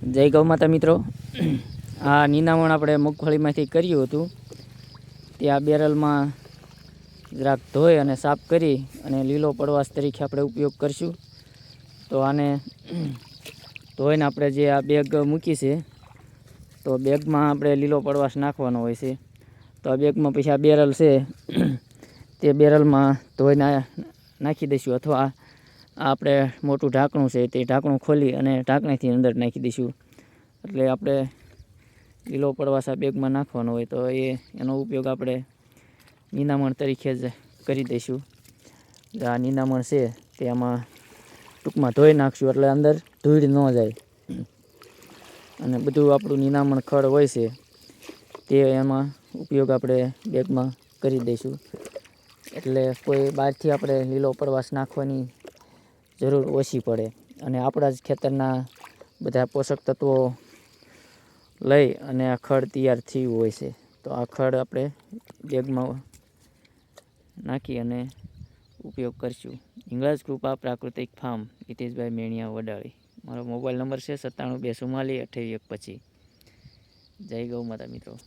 જય ગૌ માતા મિત્રો. આ નિનામણ આપણે મગફળીમાંથી કર્યું હતું. તે આ બેરલમાં જરાક ધોઈ અને સાફ કરી અને લીલો પડવાશ તરીકે આપણે ઉપયોગ કરશું. તો આને ધોઈને આપણે જે આ બેગ મૂકી છે, તો બેગમાં આપણે લીલો પડવાશ નાખવાનો હોય છે. તો આ બેગમાં પછી આ બેરલ છે, તે બેરલમાં ધોઈને નાખી દઈશું અથવા આપણે મોટું ઢાંકણું છે તે ઢાંકણું ખોલી અને ઢાંકણાથી અંદર નાખી દઈશું. એટલે આપણે લીલો પડવાસા બેગમાં નાખવાનો હોય તો એ, એનો ઉપયોગ આપણે નિનામણ તરીકે જ કરી દઈશું. આ નિનામણ છે તે આમાં ટૂંકમાં ધોઈ નાખશું, એટલે અંદર ધૂળ ન જાય. અને બધું આપણું નિનામણ ખડ હોય છે તે એમાં ઉપયોગ આપણે બેગમાં કરી દઈશું. એટલે કોઈ બહારથી આપણે લીલો પડવાશ નાખવાની જરૂર ઓછી પડે. અને આપણા જ ખેતરના બધા પોષક તત્વો લઈ અને આ ખડ તૈયાર થયું હોય છે. તો આ ખડ આપણે બેગમાં નાખી અને ઉપયોગ કરશું. હિંગળાજ કૃપા પ્રાકૃતિક ફાર્મ, હિતેશભાઈ મેણિયા વડાળી. મારો મોબાઈલ નંબર છે સત્તાણું બે ચુમ્માલીસ અઠ્યાવી એક પછી જય ગૌ માતા મિત્રો.